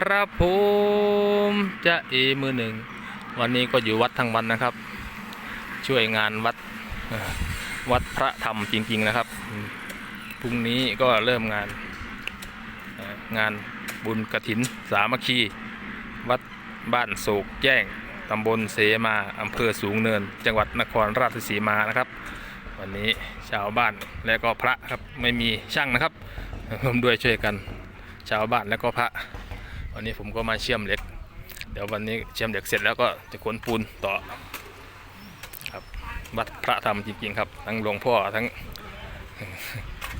ครับผมจะเอมือหนึ่ง วันนี้ก็อยู่วัดทั้งวันนะครับ ช่วยงานวัดวัดพระธรรมจริงๆนะครับพรุ่งนี้ก็เริ่มงานงานบุญกระถินสามัคคี วัดบ้านโศกแจ้งตำบลเสมาอำเภอสูงเนิน จังหวัดนครราชสีมานะครับ วันนี้ชาวบ้านและก็พระครับไม่มีช่างนะครับร่วมด้วยช่วยกัน ชาวบ้านแล้วก็พระ วันนี้ผมก็มาเชื่อมเหล็ก เดี๋ยววันนี้เชื่อมเหล็กเสร็จแล้วก็จะขนปูนต่อครับวัดพระธรรมจริงๆครับ ทั้งหลวงพ่อทั้ง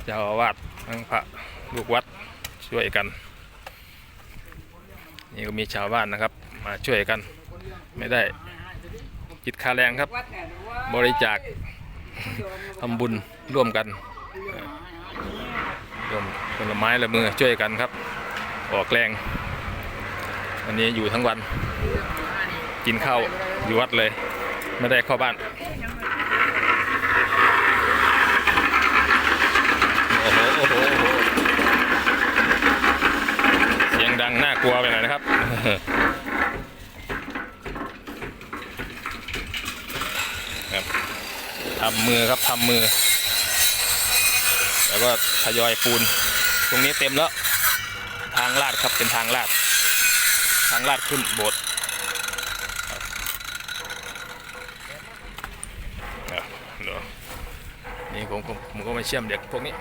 เจ้าอาวาสทั้งพระลูกวัดช่วยกัน นี่ก็มีชาวบ้านนะครับ มาช่วยกัน ไม่ได้คิดค่าแรงครับ บริจาคทำบุญร่วมกันร่วมคนลไม้ละมือช่วยกันครับ ออกแรง วันนี้อยู่ทั้งวัน กินข้าวอยู่วัดเลย ไม่ได้เข้าบ้านโอ้โหโอ้โหเสียงดังน่ากลัวไปหน่อยนะครับครับทำมือครับทำมือ แล้วก็ทยอยปูน ตรงนี้เต็มแล้ว ทางลาดครับเป็นทางลาด ทางลาดขึ้นโบสถ์ครับอะเดี๋ยวนี่ผมผมผมก็มาเชื่อมเหล็กพวกนี้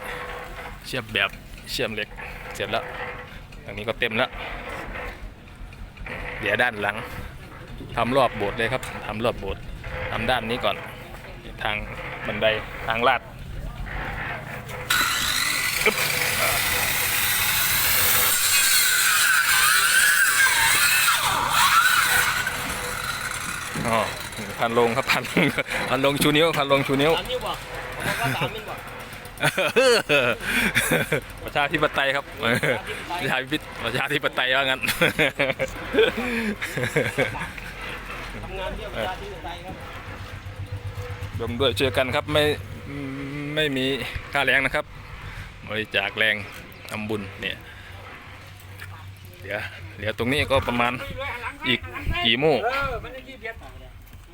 เชื่อมแบบเชื่อมเหล็กเสร็จแล้วอันนี้ก็เต็มแล้วเดี๋ยวด้านหลังทำรอบโบสถ์เลยครับทำรอบโบสถ์ทำด้านนี้ก่อน ทางบันไดทางลาดอึ๊บอ่าอ๋อ พันลงครับพันลงพันลงชูนิ้วพันลงชูนิ้วสามนิ้วบ่ผมว่าสามนิ้วบ่ประชาธิปไตยครับประชาธิปไตยประชาธิปไตยว่างั้นทำงานเพื่อประชาธิปไตยครับรวมด้วยช่วยกันครับไม่ไม่มีค่าแรงนะครับบริจาคแรงทำบุญเนี่ยเดี๋ยวเดี๋ยวตรงนี้ก็ประมาณอีกกี่โมง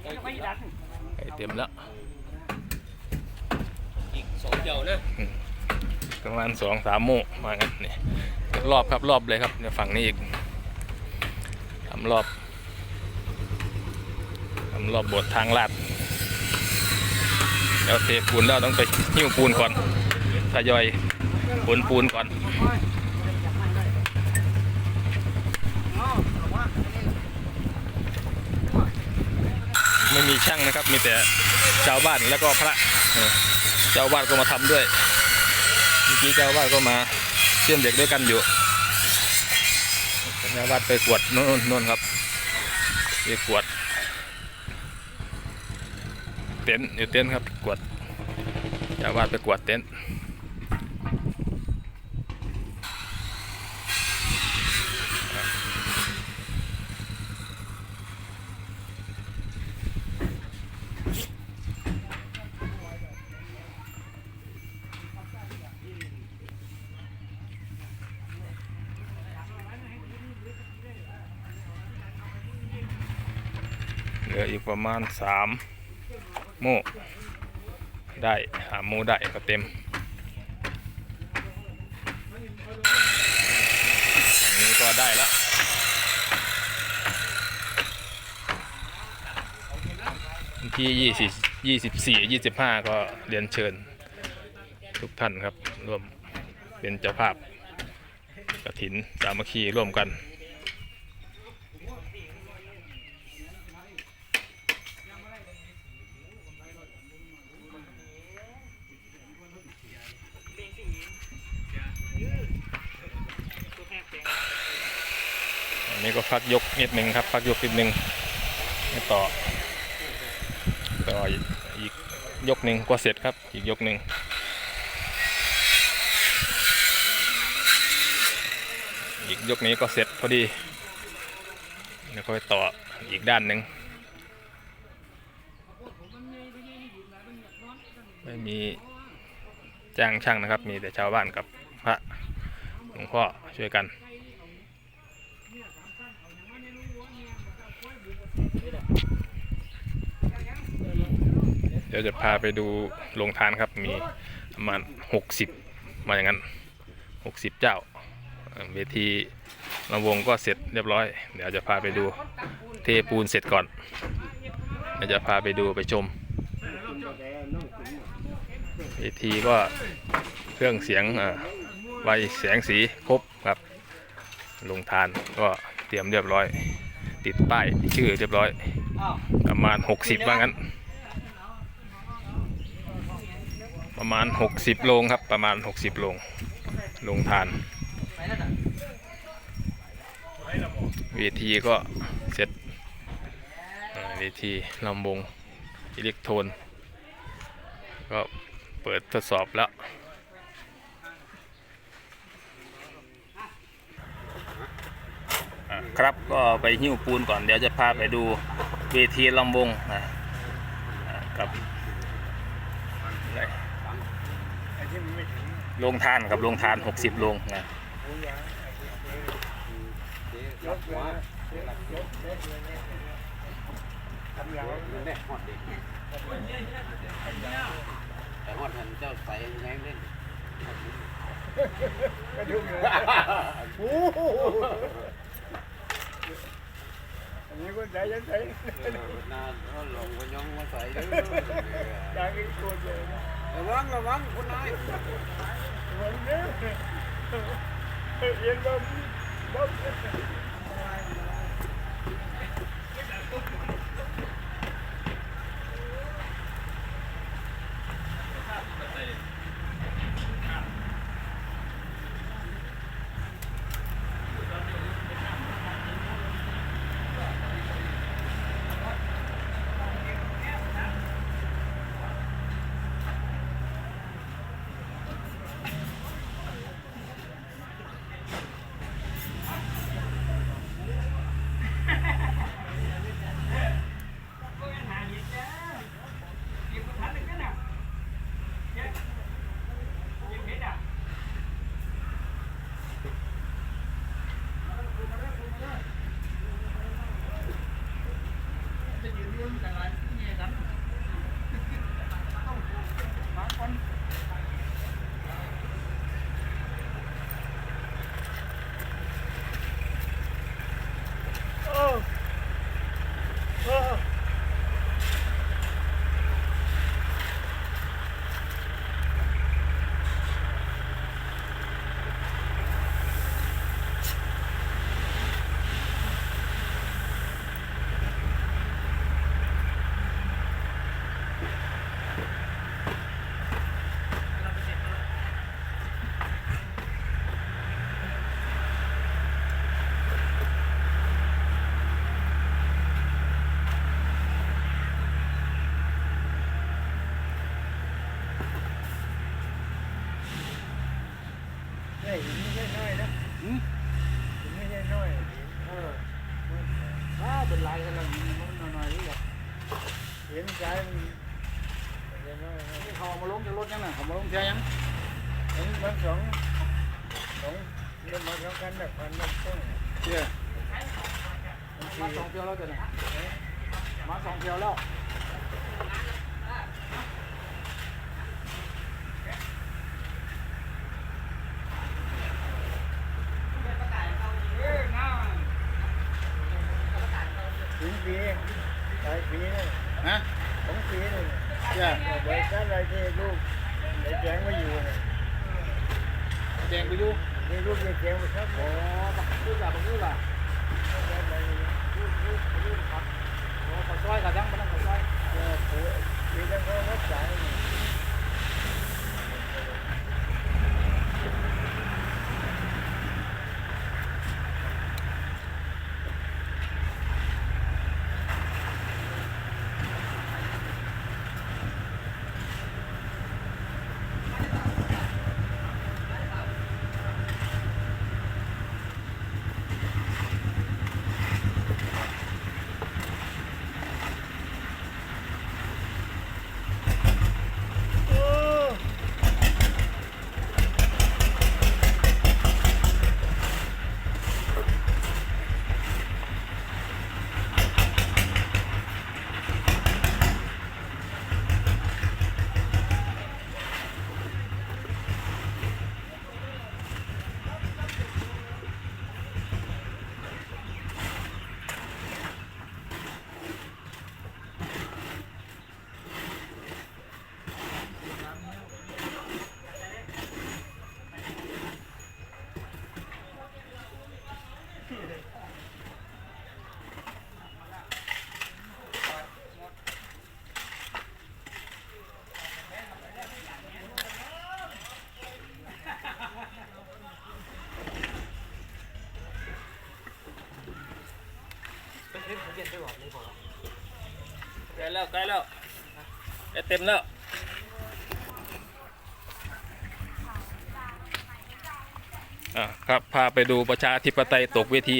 เออมันจะยี่เบียดไม่ดันใกล้เต็มแล้ว อีกสองเดี่ยวนะประมาณสองสามโมงมางั้นเนี่ยรอบครับรอบเลยครับเนี่ยฝั่งนี้อีกทำรอบทำรอบบททางลาดแล้วเทปูนแล้วต้องไปหิ้วปูนก่อนทยอยขนปูนก่อน ไมีช่างนะครับ มีแต่ชาวบ้านแล้วก็พระเออเจ้าอาวาดก็มาทำด้วยเมื่อกี้เจ้าวบ้านก็มาเชื่อมเด็กด้วยกันอยู่เจ้าวบ้านไปกวดโน่นโน่นครับไปกวด เต็นท์อยู่เต็นท์ครับกวดเจ้าวบ้านไปกวดเต็นท์ ลืออีกประมาณสามโมได้หาโมได้ก็เต็มอันนี้ก็ได้แล้วที่ยี่สิบยี่สิบสี่ยี่สิบห้าก็เรียนเชิญ ทุกท่านครับร่วมเป็นเจ้าภาพกระถินสามัคคีร่วมกัน อั นนี้ก็พักยกนิดหนึ่งครับ พักยกนิดหนึ่งต่อ ต่ออีกยกหนึ่งก็เสร็จครับ อีกยกหนึ่งอีกยกนี้ก็เสร็จพอดีแล้วก็ไปต่ออีกด้านหนึ่งไม่มีจ้างช่างนะครับ มีแต่ชาวบ้านกับพระหลวงพ่อช่วยกัน เดี๋ยวจะพาไปดูโรงทานครับ มีประมาณหกสิบมาอย่างนั้นหกสิบเจ้า เวทีลำวงก็เสร็จเรียบร้อย เดี๋ยวจะพาไปดูเทปูนเสร็จก่อน เดี๋ยวจะพาไปดูไปชม เวทีก็เครื่องเสียงใบแสงสีครบครับลงทานก็ เตรียมเรียบร้อย ติดป้ายชื่อเรียบร้อยอ้าวประมาณ 60 ว่างั้น ประมาณ 60 โลงครับ ประมาณ 60 โลงโรงทานไปแล้วจ้ะเวทีก็เสร็จเอ่อเวทีลำวงอิเล็กโทรนก็เปิดทดสอบแล้ว อะ ครับก็ไปหิ้วปูนก่อนเดี๋ยวจะพาไปดูเวทีลำวงนะกับอะไรโรงทานกับโรงทาน 60โรงนะแต่ฮอดหันเจ้าใส่แรงเล่นอันนี้ก็ใจยันใจนาเขาหลงก็ย่อ งมาใส่เด้อดังอีกคนเลยนะระวังระวั นี่เขาเอามาลงจากรถยังน่ะเขามาลงเทียยังเห็นมันสองสองเรื่องมันสองกันแบบมันมันต้องเที่ยมาสองเทียวแล้วจ้ะเนี่ยมาสองเทียวแล้ว ถึงปีหลายปีเนี่ย ฮะ สองปีเลย เที่ยเด็กก็อะไรที่ลูกไอ้แจงมาอยู่เนี่ยแดงไปอยู่นี่ลูกไอ้แจงมาชักโอ้บักลูกล่ะบักลูกล่ะโอ้ขอซอยกับยังมันต้องขอซอยเออปู่ปีนั้นเขารักษา ใกล้แล้วใกล้แล้วใกล้เต็มแล้วอะครับพาไปดูประชาธิปไตยตกเวที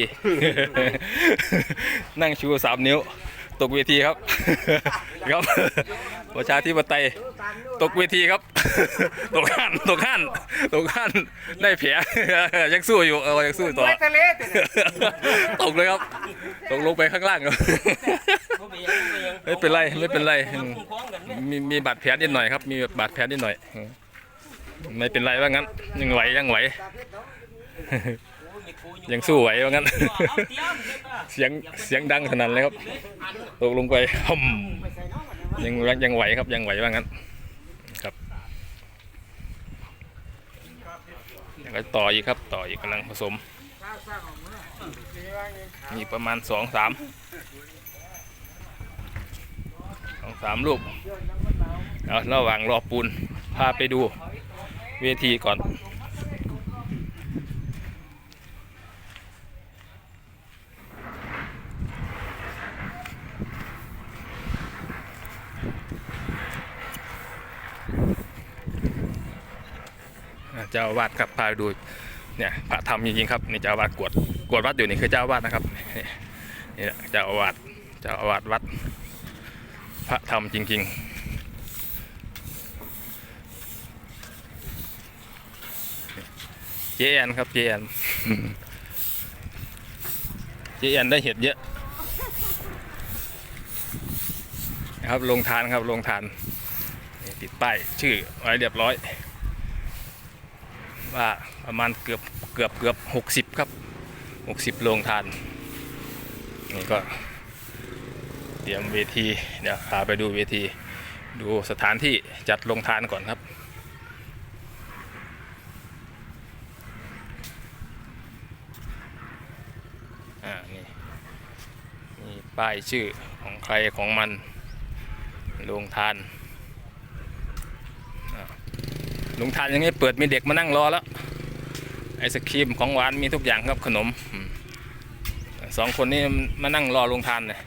นั่งชูสามนิ้ว ตกเวทีครับ ครับ ประชาธิปไตยตกเวทีครับ ตกขั้นตกขั้นตกขั้นได้แผลยังสู้อยู่เออยังสู้ต่อไปทะเลแต่เนี่ยตกเลยครับ ตกลงไปข้างล่างครับไม่เป็นไรไม่เป็นไรอืมมีมีบาดแผลนิดหน่อยครับ มีบาดแผลนิดหน่อยอืมไม่เป็นไรว่างั้นยังไหวยังไหวยังสู้ไหวว่างั้น เสียงเสียงดังขนาดเลยครับ ตกลงไปฮึมยังยังไหวครับยังไหวว่างั้น ครับ แล้วก็ต่ออีกครับต่ออีกกำลังผสม มีประมาณสองสามสองสามลูกเอาระหว่างรอปูนพาไปดูเวทีก่อน เจ้าวาดครับพาไปดูเนี่ยพระธรรมจริงๆครับนี่เจ้าอาวาดกวดกวดวัดอยู่นี่คือเจ้าวาดนะครับนี่นี่แหละเจ้าอาวาดเจ้าอาวาดวัด พระธรรมจริงๆเจแอนครับเจแอนเจแอนได้เห็ดเยอะนะครับลงทานครับลงทานติดป้ายชื่อไว้เรียบร้อย ว่าประมาณเกือบเกือบเกือบหกสิบครับหกสิบโรงทานนี่ก็เตรียมเวทีเดี๋ยวพาไปดูเวทีดูสถานที่จัดโรงทานก่อนครับ อ่า นี่มีป้ายชื่อของใครของมันโรงทานอ่า โรงทานยังไงเปิดมีเด็กมานั่งรอแล้วไอศครีมของหวานมีทุกอย่างครับขนมสองคนนี้มานั่งรอโรงทานเลย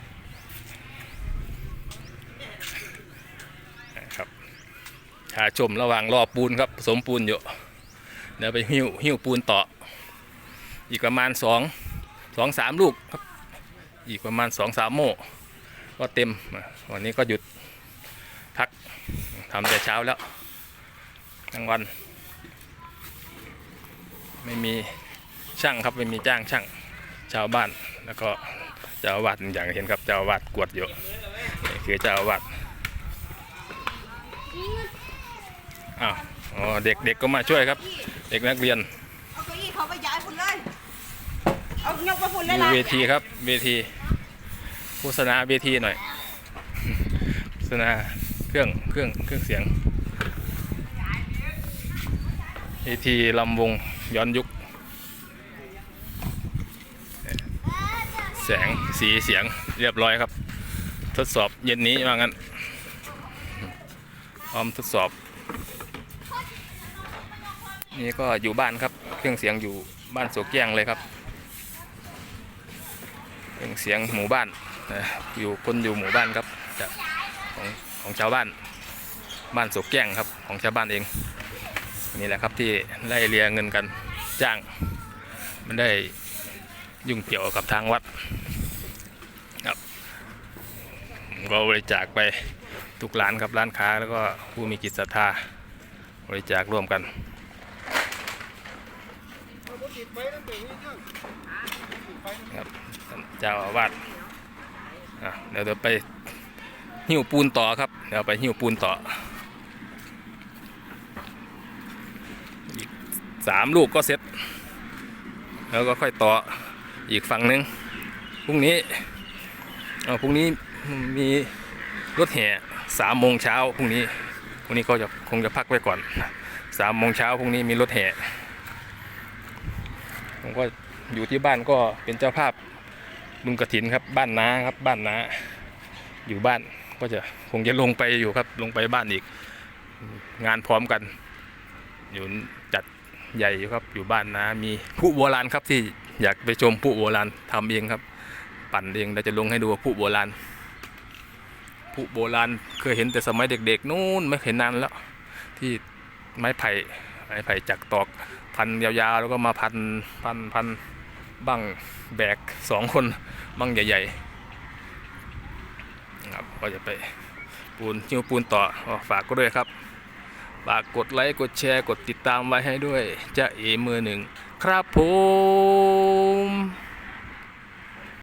ครับชาชมระหว่างรอปูนครับผสมปูนอยู่เดี๋ยวไปหิ้วหิ้วปูนต่อ อีกประมาณสองสองสามลูกครับ อีกประมาณสองสามโม่ก็เต็มวันนี้ก็หยุดพักทำแต่เช้าแล้ว ทั้งวัน ไม่มีช่างครับไม่มีจ้างช่างชาวบ้านแล้วก็เจ้าอาวาสอย่างเห็นครับเจ้าอาวาสกวดอยู่นี่คือเจ้าอาวาสอ้าวอ๋อเด็กเด็กก็มาช่วยครับ เด็กนักเรียนเอาเก้าอี้เขาไปย้ายคุณเลยเอายกไปคุณเลยดูล่ะเวทีครับเวทีโฆษณาเวทีหน่อยโฆษณาเครื่องเครื่องเครื่องเสียง เวทีลำวงย้อนยุค แสงสีเสียงเรียบร้อยครับ ทดสอบเย็นนี้ว่างั้นพร้อมทดสอบ นี่ก็อยู่บ้านครับ เครื่องเสียงอยู่บ้านโสกแก้งเลยครับ เครื่องเสียงหมู่บ้านอยู่คนอยู่หมู่บ้านครับของของชาวบ้านบ้านโสกแก้งครับของชาวบ้านเอง นี่แหละครับที่ไล่เลียเงินกันจ้าง มันได้ยุ่งเกี่ยวกับทางวัดครับก็บริจาคไปทุกร้านครับร้านค้าแล้วก็ผู้มีจิตศรัทธาบริจาคร่วมกันครับเจ้าอาวาสอะเดี๋ยวเดี๋ยวไปหิ้วปูนต่อครับ เดี๋ยวไปหิ้วปูนต่อก สามลูกก็เสร็จ แล้วก็ค่อยต่ออีกฝั่งหนึ่งพรุ่งนี้เอาพรุ่งนี้มีรถแห่สามโมงเช้าพรุ่งนี้พรุ่งนี้ก็จะคงจะพักไว้ก่อนสามโมงเช้าพรุ่งนี้มีรถแห่ผมก็อยู่ที่บ้านก็เป็นเจ้าภาพบุญกระถินครับบ้านน้าครับบ้านน้าอยู่บ้านก็จะคงจะลงไปอยู่ครับลงไปบ้านอีก งานพร้อมกันอยู่ ใหญ่อยู่ครับอยู่บ้านนะมีผู้โบราณครับที่อยากไปชมผู้โบราณทำเองครับ ปั่นเองเราจะลงให้ดูผู้โบราณผู้โบราณเคยเห็นแต่สมัยเด็กๆนู่นไม่เห็นนานแล้ว ที่ไม้ไผ่ไม้ไผ่จักตอกพันยาวๆแล้วก็มาพันพันพันบั้งแบกสองคนบั้งใหญ่ๆครับก็จะไปปูนหิ้วปูนต่อก็ฝากก็ด้วยครับ ฝากกดไลค์กดแชร์กดติดตามไว้ให้ด้วยจะเอมือหนึ่ง ครับผม